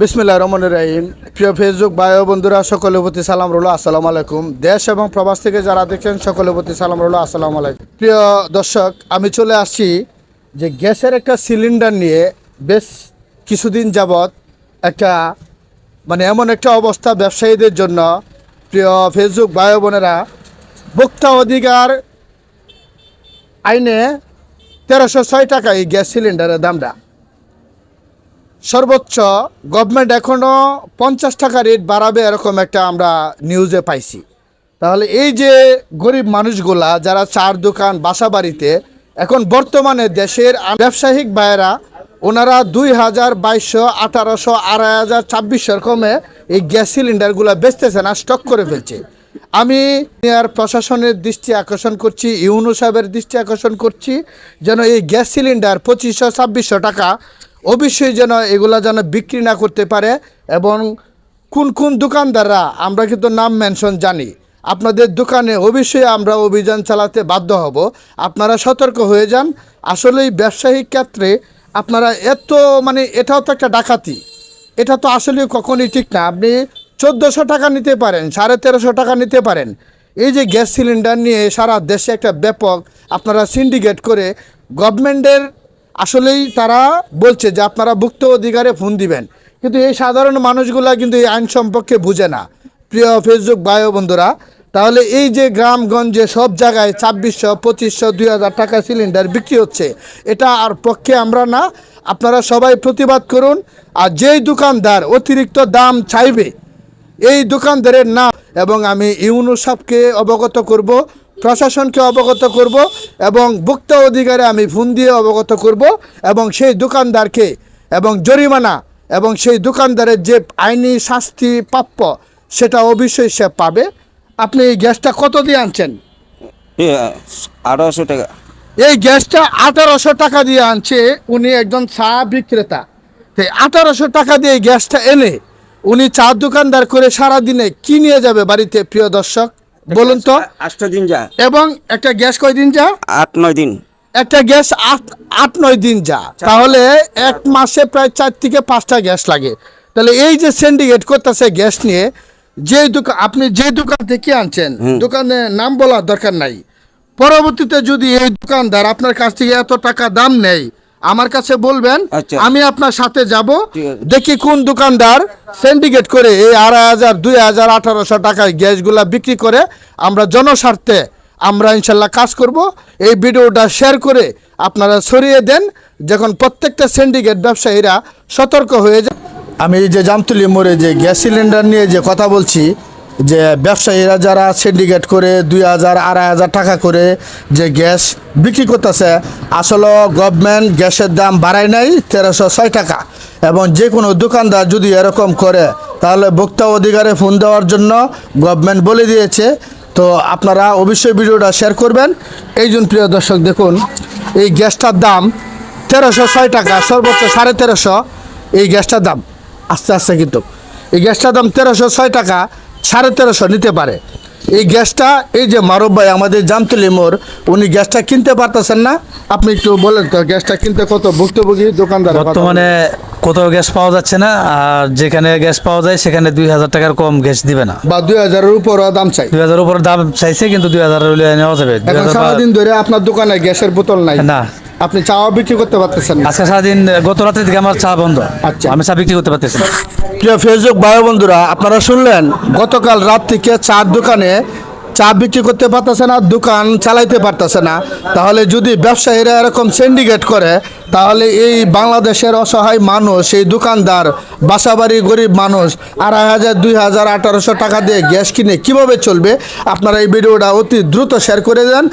বিসমিল্লাহ রহমান রাহিম। প্রিয় ফেসবুক বায়ু বন্ধুরা, সকলের প্রতি সালাম রলো আসসালামু আলাইকুম। দেশ এবং প্রবাস থেকে যারা দেখছেন, সকলের প্রতি সালাম রলো আসসালামু আলাইকুম। প্রিয় দর্শক, আমি চলে আসছি যে গ্যাসের একটা সিলিন্ডার নিয়ে বেশ কিছুদিন যাবৎ একটা মানে এমন একটা অবস্থা ব্যবসায়ীদের জন্য। প্রিয় ফেসবুক বায়ু বোনেরা, ভোক্তা অধিকার আইনে তেরোশো ছয় টাকা এই গ্যাস সিলিন্ডারের দামটা। সর্বোচ্চ গভর্নমেন্ট এখনও পঞ্চাশ টাকা রেট বাড়াবে এরকম একটা আমরা নিউজে পাইছি। তাহলে এই যে গরিব মানুষগুলা যারা চার দোকান বাসা বাড়িতে এখন বর্তমানে দেশের ব্যবসায়িক ভাইয়েরা, ওনারা দুই হাজার বাইশশো, আঠারোশো, আড়াই হাজার, ছাব্বিশশো রকমে এই গ্যাস সিলিন্ডারগুলো বেচতেছে না স্টক করে ফেলছে। আমি আর প্রশাসনের দৃষ্টি আকর্ষণ করছি ইউনু সাহেবের দৃষ্টি আকর্ষণ করছি, যেন এই গ্যাস সিলিন্ডার পঁচিশশো, ছাব্বিশশো টাকা অবশ্যই যেন এগুলা যেন বিক্রি না করতে পারে এবং কোন কোন দোকানদাররা, আমরা কিন্তু নাম মেনশন জানি। আপনাদের দোকানে অবশ্যই আমরা অভিযান চালাতে বাধ্য হব। আপনারা সতর্ক হয়ে যান। আসলেই ব্যবসায়িক ক্ষেত্রে আপনারা এত মানে এটাও তো একটা ডাকাতি। এটা তো আসলে কখনই ঠিক না। আপনি চোদ্দোশো টাকা নিতে পারেন, সাড়ে তেরোশো টাকা নিতে পারেন। এই যে গ্যাস সিলিন্ডার নিয়ে সারা দেশে একটা ব্যাপক আপনারা সিন্ডিকেট করে গভর্নমেন্টের আসলেই তারা বলছে যে আপনারা ভুক্ত অধিকারে ফোন দিবেন। কিন্তু এই সাধারণ মানুষগুলা কিন্তু এই আইন সম্পর্কে বুঝে না। প্রিয় ফেসবুক বায়ু বন্ধুরা, তাহলে এই যে গ্রামগঞ্জে সব জায়গায় ছাব্বিশশো, পঁচিশশো, দুই হাজার টাকা সিলিন্ডার বিক্রি হচ্ছে, এটা আর পক্ষে আমরা না। আপনারা সবাই প্রতিবাদ করুন, আর যেই দোকানদার অতিরিক্ত দাম চাইবে, এই দোকানদারের নাম, এবং আমি ইউনুসাফকে অবগত করব প্রশাসনকে অবগত করব এবং ভোক্তা অধিকারে আমি ফোন দিয়ে অবগত করব এবং সেই দোকানদারকে এবং জরিমানা এবং সেই দোকানদারের যে আইনি শাস্তি প্রাপ্য সেটা অবশ্যই সে পাবে। আপনি এই গ্যাসটা কত দিয়ে আনছেন? আঠারোশো টাকা। এই গ্যাসটা আঠারোশো টাকা দিয়ে আনছে উনি একজন চা বিক্রেতা। তো আঠারোশো টাকা দিয়ে এই গ্যাসটা এনে উনি চা দোকানদার করে সারা দিনে কি নিয়ে যাবে বাড়িতে প্রিয় দর্শক? বলুন তো। আটটা দিন যা। এবং একটা গ্যাস কয়দিন যা? আট নয় দিন। একটা গ্যাস আট আট নয় দিন যা। তাহলে এক মাসে প্রায় চার থেকে পাঁচটা গ্যাস লাগে। তাহলে এই যে সিন্ডিকেট করতেছে গ্যাস নিয়ে যে দোকান আপনি যে দোকান থেকে আনছেন দোকানে নাম বলার দরকার নাই। পরবর্তীতে যদি এই দোকানদার আপনার কাছ থেকে এত টাকা দাম নেই আমার কাছে বলবেন আচ্ছা। আমি আপনার সাথে যাব। দেখি কোন দোকানদার সিন্ডিকেট করে এই আড়াই হাজার দুই হাজার আঠারোশো টাকায় গ্যাসগুলা বিক্রি করে আমরা জনস্বার্থে আমরা ইনশাল্লাহ কাজ করব। এই ভিডিওটা শেয়ার করে আপনারা ছড়িয়ে দেন যখন প্রত্যেকটা সিন্ডিকেট ব্যবসায়ীরা সতর্ক হয়ে যায়। আমি এই যে জামতুলি মোড়ে যে গ্যাস সিলিন্ডার নিয়ে যে কথা বলছি যে ব্যবসায়ীরা যারা সিন্ডিকেট করে দুই হাজার, আড়াই হাজার টাকা করে যে গ্যাস বিক্রি করতেছে, আসলে গভর্নমেন্ট গ্যাসের দাম বাড়ায় নাই তেরোশো ছয় টাকা। এবং যে কোনো দোকানদার যদি এরকম করে, তাহলে ভোক্তা অধিকারে ফোন দেওয়ার জন্য গভর্নমেন্ট বলে দিয়েছে। তো আপনারা অবশ্যই ভিডিওটা শেয়ার করবেন। এই জন্য প্রিয় দর্শক, দেখুন, এই গ্যাসটার দাম তেরোশো ছয় টাকা, সর্বোচ্চ সাড়ে তেরোশো। এই গ্যাসটার দাম আস্তে আস্তে কিন্তু, এই গ্যাসটার দাম তেরোশো ছয় টাকা। সাড়ে তেরোশো নিতে পারে। এই গ্যাসটা এই যে মারব ভাই আমাদের জামতলি মোর উনি গ্যাসটা কিনতে পারতেছেন না। আপনি একটু বলেন তো গ্যাসটা কিনতে কত? ভুক্তভোগী দোকানদার বর্তমানে কোথাও গ্যাস পাওয়া যাচ্ছে না আর যেখানে গ্যাস পাওয়া যায় সেখানে দুই হাজার টাকার কম গ্যাস দিবে না। বা দুই হাজারের উপর দাম চাই। দুই হাজার উপর দাম চাইছে কিন্তু দুই হাজার নেওয়া যাবে। সারাদিন ধরে আপনার দোকানে গ্যাসের বোতল নাই। না আপনি চাওয়া বিক্রি করতে পারতেছেন না। আজকে সারাদিন গত রাত্রে থেকে আমার চা বন্ধ। আচ্ছা। আমি চা বিক্রি করতে পারতেছি না। প্রিয় ফেসবুক ভাই বন্ধুরা আপনারা শুনলেন গতকাল রাত থেকে চার দোকানে চা বিক্রি করতে পারতেছে না দোকান চালাইতে পারতেছে না। তাহলে যদি ব্যবসায়ীরা এরকম সিন্ডিকেট করে তাহলে এই বাংলাদেশের অসহায় মানুষ এই দোকানদার বাসাবাড়ি গরিব মানুষ আড়াই হাজার দুই হাজার আঠারোশো টাকা দিয়ে গ্যাস কিনে কীভাবে চলবে? আপনারা এই ভিডিওটা অতি দ্রুত শেয়ার করে দেন।